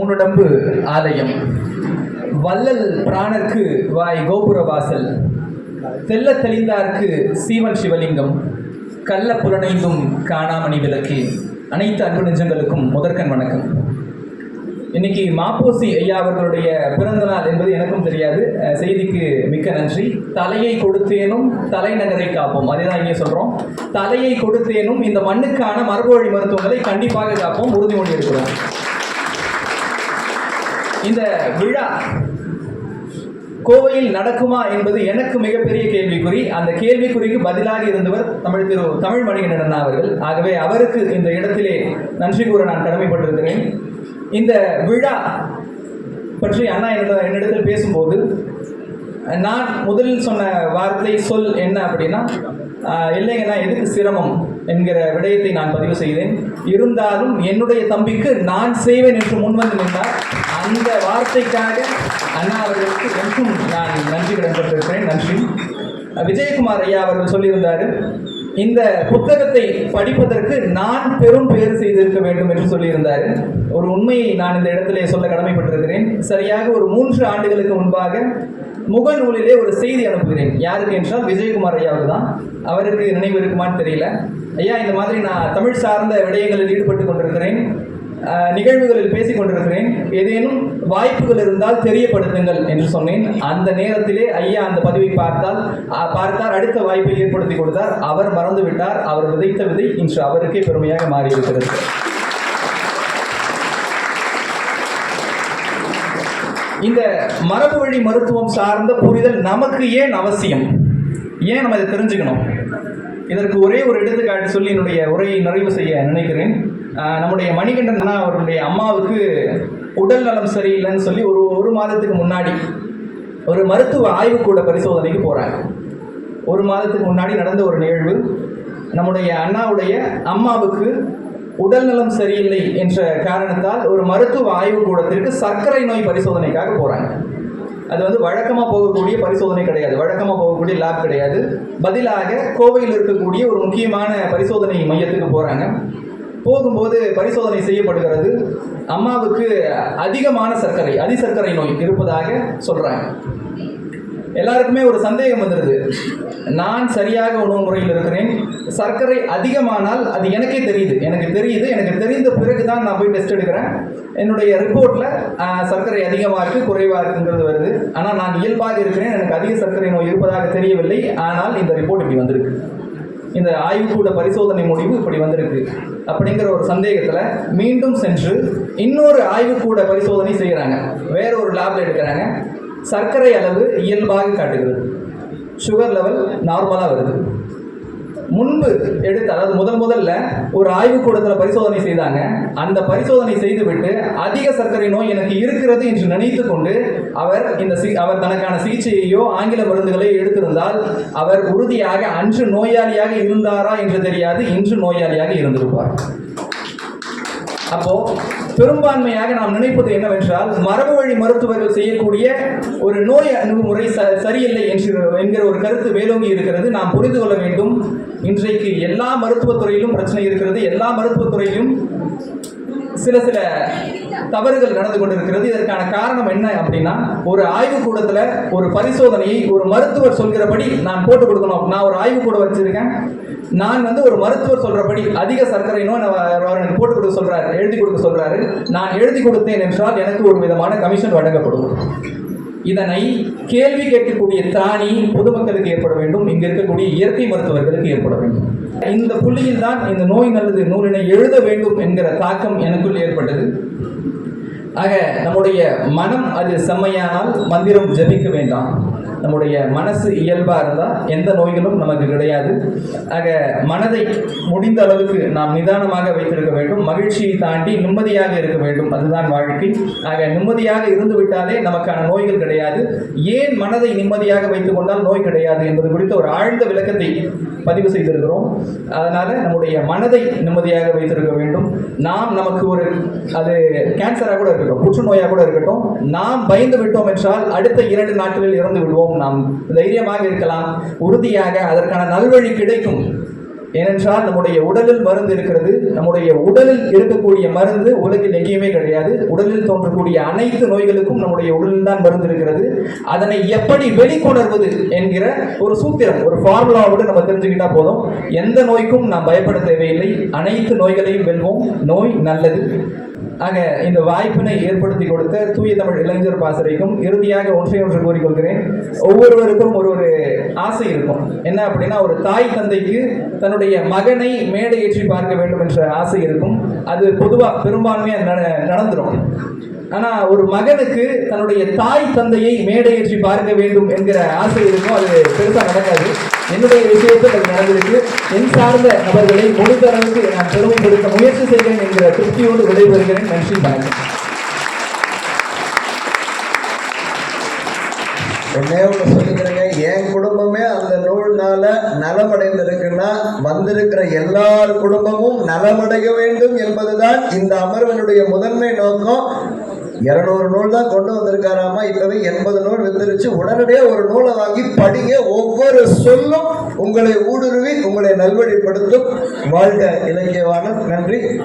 ஊனுடம்பு ஆலயம். வள்ளல் பிராணர்க்கு வாய் கோபுர வாசல் தெல்ல தெளிந்தார்க்கு சீவன் சிவலிங்கம். கள்ள புலனைந்தும் காணாமணி விளக்கு. அனைத்து அன்பு நெஞ்சங்களுக்கும் முதற்கண் வணக்கம். இன்னைக்கு மாப்போசி ஐயா அவர்களுடைய பிறந்த நாள் என்பது எனக்கும் தெரியாது. செய்திக்கு மிக்க நன்றி. தலையை கொடுத்தேனும் தலைநகரை காப்போம். அதேதான் இங்கே சொல்கிறோம் தலையை கொடுத்தேனும் இந்த மண்ணுக்கான மரபு வழி மருத்துவங்களை கண்டிப்பாக காப்போம். உறுதிமொழி எடுக்கிறோம் இந்த விழா கோவையில் நடக்குமா என்பது எனக்கு மிகப்பெரிய கேள்விக்குறி. அந்த கேள்விக்குறிக்கு பதிலாக இருந்தவர் தமிழ் திரு தமிழ் மணிகண்டன் அண்ணா அவர்கள். ஆகவே அவருக்கு இந்த இடத்திலே நன்றி கூற நான் கடமைப்பட்டிருக்கிறேன். இந்த விழா பற்றி அண்ணா என்னிடத்தில் பேசும்போது நான் முதலில் சொன்ன வார்த்தை சொல் என்ன அப்படின்னா இல்லைங்கன்னா எதுக்கு சிரமம்? என்கிற விடயத்தை நான் பதிவு செய்தேன். இருந்தாலும் என்னுடைய தம்பிக்கு நான் செய்வேன் என்று முன்வந்து நின்றார். அந்த வார்த்தைக்காக அண்ணா அவர்களுக்கு என்றும் நான் நன்றி கடன்பட்டிருக்கிறேன் நன்றி. விஜயகுமார் ஐயா அவர்கள் சொல்லியிருந்தார் இந்த புத்தகத்தை படிப்பதற்கு நான் பெரும் பேர் செய்திருக்க வேண்டும் என்று சொல்லியிருந்தார். ஒரு உண்மையை நான் இந்த இடத்திலே சொல்ல கடமைப்பட்டிருக்கிறேன். சரியாக ஒரு மூன்று ஆண்டுகளுக்கு முன்பாக முகநூலிலே ஒரு செய்தி அனுப்புகிறேன். யாருக்கு என்றால் விஜயகுமார் ஐயாவுக்கு தான். அவருக்கு நினைவு இருக்குமான்னு தெரியல. ஐயா இந்த மாதிரி நான் தமிழ் சார்ந்த விடயங்களில் ஈடுபட்டு கொண்டிருக்கிறேன். நிகழ்வுகளில் பேசிக் கொண்டிருக்கிறேன். ஏதேனும் வாய்ப்புகள் இருந்தால் தெரியப்படுத்துங்கள் என்று சொன்னேன். அந்த நேரத்திலே ஐயா அந்த பதிவை பார்த்தால் பார்த்தார் அடுத்த வாய்ப்பை ஏற்படுத்தி கொடுத்தார். அவர் மறந்துவிட்டார். அவர் விதைத்த விதை இன்று அவருக்கே பெருமையாக மாறியிருக்கிறது. இந்த மரபு வழி மருத்துவம் சார்ந்த புரிதல் நமக்கு ஏன் அவசியம்? ஏன் நம்ம இதை தெரிஞ்சுக்கணும்? இதற்கு ஒரே ஒரு எடுத்துக்காட்டு சொல்லி என்னுடைய உரையை நிறைவு செய்ய நினைக்கிறேன். நம்முடைய மணிகண்டன் அண்ணா அவருடைய அம்மாவுக்கு உடல் நலம் சரியில்லைன்னு சொல்லி ஒரு ஒரு மாதத்துக்கு முன்னாடி ஒரு மருத்துவ ஆய்வுக்கூட பரிசோதனைக்கு போகிறாங்க ஒரு மாதத்துக்கு முன்னாடி நடந்த ஒரு நிகழ்வு. நம்முடைய அண்ணாவுடைய அம்மாவுக்கு உடல் நலம் சரியில்லை என்ற காரணத்தால் ஒரு மருத்துவ ஆய்வு கூடத்திற்கு சர்க்கரை நோய் பரிசோதனைக்காக போகிறாங்க அது வந்து வழக்கமாக போகக்கூடிய பரிசோதனை கிடையாது. வழக்கமாக போகக்கூடிய லேப் கிடையாது. பதிலாக கோவையில் இருக்கக்கூடிய ஒரு முக்கியமான பரிசோதனை மையத்துக்கு போகிறாங்க போகும்போது பரிசோதனை செய்யப்படுகிறது. அம்மாவுக்கு அதிகமான சர்க்கரை அதிசர்க்கரை நோய் இருப்பதாக சொல்கிறாங்க எல்லாருக்குமே ஒரு சந்தேகம் வந்துடுது நான் சரியாக உணவு முறையில் இருக்கிறேன். சர்க்கரை அதிகமானால் அது எனக்கே தெரியுது. எனக்கு தெரியுது. எனக்கு தெரிந்த பிறகு தான் நான் போய் டெஸ்ட் எடுக்கிறேன். என்னுடைய ரிப்போர்ட்டில் சர்க்கரை அதிகமாக இருக்குது குறைவாக இருக்குங்கிறது வருது. ஆனால் நான் இயல்பாக இருக்கிறேன். எனக்கு அதிக சர்க்கரை நோய் இருப்பதாக தெரியவில்லை. ஆனால் இந்த ரிப்போர்ட் இப்படி வந்திருக்கு. இந்த ஆய்வுக்கூட பரிசோதனை முடிவு இப்படி வந்திருக்கு. அப்படிங்கிற ஒரு சந்தேகத்தில் மீண்டும் சென்று இன்னொரு ஆய்வுக்கூட பரிசோதனை செய்கிறாங்க வேற ஒரு லேபில் எடுக்கிறாங்க. சர்க்கரை அளவு இயல்பாக காட்டுகிறது. சுகர் லெவல் நார்மலாக வருது. முன்பு எடுத்த அதாவது முதல் முதல்ல ஒரு ஆய்வுக்கூடத்தில் பரிசோதனை செய்தாங்க. அந்த பரிசோதனை செய்துவிட்டு அதிக சர்க்கரை நோய் எனக்கு இருக்கிறது என்று நினைத்து கொண்டு அவர் இந்த சி அவர் தனக்கான சிகிச்சையையோ ஆங்கில மருந்துகளையோ எடுத்திருந்தால் அவர் உறுதியாக அன்று நோயாளியாக இருந்தாரா என்று தெரியாது இன்று நோயாளியாக இருந்திருப்பார். அப்போ பெரும்பான்மையாக நாம் நினைப்பது என்னவென்றால் மரபு வழி மருத்துவர்கள் செய்யக்கூடிய ஒரு நோய் அணுகுமுறை ச சரியில்லை என்று என்கிற ஒரு கருத்து மேலோங்கி இருக்கிறது. நாம் புரிந்து கொள்ள வேண்டும் இன்றைக்கு எல்லா மருத்துவத்துறையிலும் பிரச்சனை இருக்கிறது. எல்லா மருத்துவத்துறையிலும் சில சில தவறுகள் நடந்து கொண்டிருக்கிறது. இதற்கான காரணம் என்ன அப்படின்னா ஒரு ஆய்வுக்கூடத்தில் ஒரு பரிசோதனையை ஒரு மருத்துவர் சொல்கிறபடி நான் போட்டு கொடுக்கணும். நான் ஒரு ஆய்வுக்கூடம் வச்சிருக்கேன். நான் வந்து ஒரு மருத்துவர் சொல்றபடி அதிக சர்க்கரை நோய் நான் அவர் எனக்கு போட்டு கொடுக்க சொல்றாரு எழுதி கொடுக்க சொல்றாரு. நான் எழுதி கொடுத்தேன் என்றால் எனக்கு ஒரு விதமான கமிஷன் வழங்கப்படும். இதனை கேள்வி கேட்கக்கூடிய தாணி பொதுமக்களுக்கு ஏற்பட வேண்டும். இங்கே இருக்கக்கூடிய இயற்கை மருத்துவர்களுக்கு ஏற்பட வேண்டும். இந்த புள்ளியில் தான் இந்த நோய் நல்லது நூலினை எழுத வேண்டும் என்கிற தாக்கம் எனக்குள் ஏற்பட்டது. ஆக நம்முடைய மனம் அது செம்மையானால் மந்திரம் ஜபிக்க வேண்டாம். நம்முடைய மனசு இயல்பாக இருந்தால் எந்த நோய்களும் நமக்கு கிடையாது. ஆக மனதை முடிந்த அளவுக்கு நாம் நிதானமாக வைத்திருக்க வேண்டும். மகிழ்ச்சியை தாண்டி நிம்மதியாக இருக்க வேண்டும். அதுதான் வாழ்க்கை. ஆக நிம்மதியாக இருந்து விட்டாலே நமக்கான நோய்கள் கிடையாது. ஏன் மனதை நிம்மதியாக வைத்துக் கொண்டால் நோய் கிடையாது என்பது குறித்த ஒரு ஆழ்ந்த விளக்கத்தை பதிவு செய்திருக்கிறோம். அதனால் நம்முடைய மனதை நிம்மதியாக வைத்திருக்க வேண்டும். நாம் நமக்கு ஒரு அது கேன்சராக கூட இருக்கட்டும் புற்றுநோயாக கூட இருக்கட்டும் நாம் பயந்து விட்டோம் என்றால் அடுத்த இரண்டு நாட்களில் இறந்து விடுவோம். நாம் தைரியமாக இருக்கலாம் உறுதியாக அதற்கான நல்வழி கிடைக்கும். ஏனென்றால் நம்முடைய உடலில் மருந்து இருக்கிறது. நம்முடைய உடலில் இருக்கக்கூடிய மருந்து உலகில் எங்கேயுமே கிடையாது. உடலில் தோன்றக்கூடிய அனைத்து நோய்களுக்கும் நம்முடைய உடலில் தான் மருந்து இருக்கிறது. அதனை எப்படி வெளிக்கொணர்வது என்கிற ஒரு சூத்திரம் ஒரு ஃபார்முலாவோடு நம்ம தெரிஞ்சுக்கிட்டா போதும். எந்த நோய்க்கும் நாம் பயப்பட தேவையில்லை. அனைத்து நோய்களையும் வெல்வோம். நோய் நல்லது. ஆக இந்த வாய்ப்பினை ஏற்படுத்தி கொடுத்த தூய தமிழ் இளைஞர் பாசறைக்கும் இறுதியாக ஒன்றை ஒன்று கூறிக்கொள்கிறேன். ஒவ்வொருவருக்கும் ஒரு ஒரு ஆசை இருக்கும். என்ன அப்படின்னா ஒரு தாய் தந்தைக்கு தன்னுடைய மகனை மேடை ஏற்றி பார்க்க வேண்டும் என்ற ஆசை இருக்கும். அது பொதுவாக பெரும்பான்மையாக நட ஆனால் ஒரு மகனுக்கு தன்னுடைய தாய் தந்தையை மேடையேற்றி பார்க்க வேண்டும் என்கிற ஆசை இருக்கும் அது பெருசாக நடக்காது. என்னுடைய விஷயத்தில் அது நடந்திருக்கு. என் சார்ந்த நபர்களை முடிந்த அளவுக்கு நான் பெருமைப்படுத்த முயற்சி செய்கிறேன் என்கிற திருப்தியோடு விடைபெறுகிறேன். நன்றி வணக்கம் ஒன்னே ஒன்று சொல்லிக்கிறேங்க. என் குடும்பமே அந்த நூல்னால நலமடைந்திருக்குன்னா வந்திருக்கிற எல்லார் குடும்பமும் நலமடைய வேண்டும் என்பதுதான் இந்த அமர்வினுடைய முதன்மை நோக்கம். இருநூறு நூல் தான் கொண்டு வந்திருக்காராமா? இப்பவே எண்பது நூல் வித்துருச்சு. உடனடியே ஒரு நூலை வாங்கி படிங்க. ஒவ்வொரு சொல்லும் உங்களை ஊடுருவி உங்களை நல்வழிப்படுத்தும். வாழ்க இலக்கியவானம் நன்றி.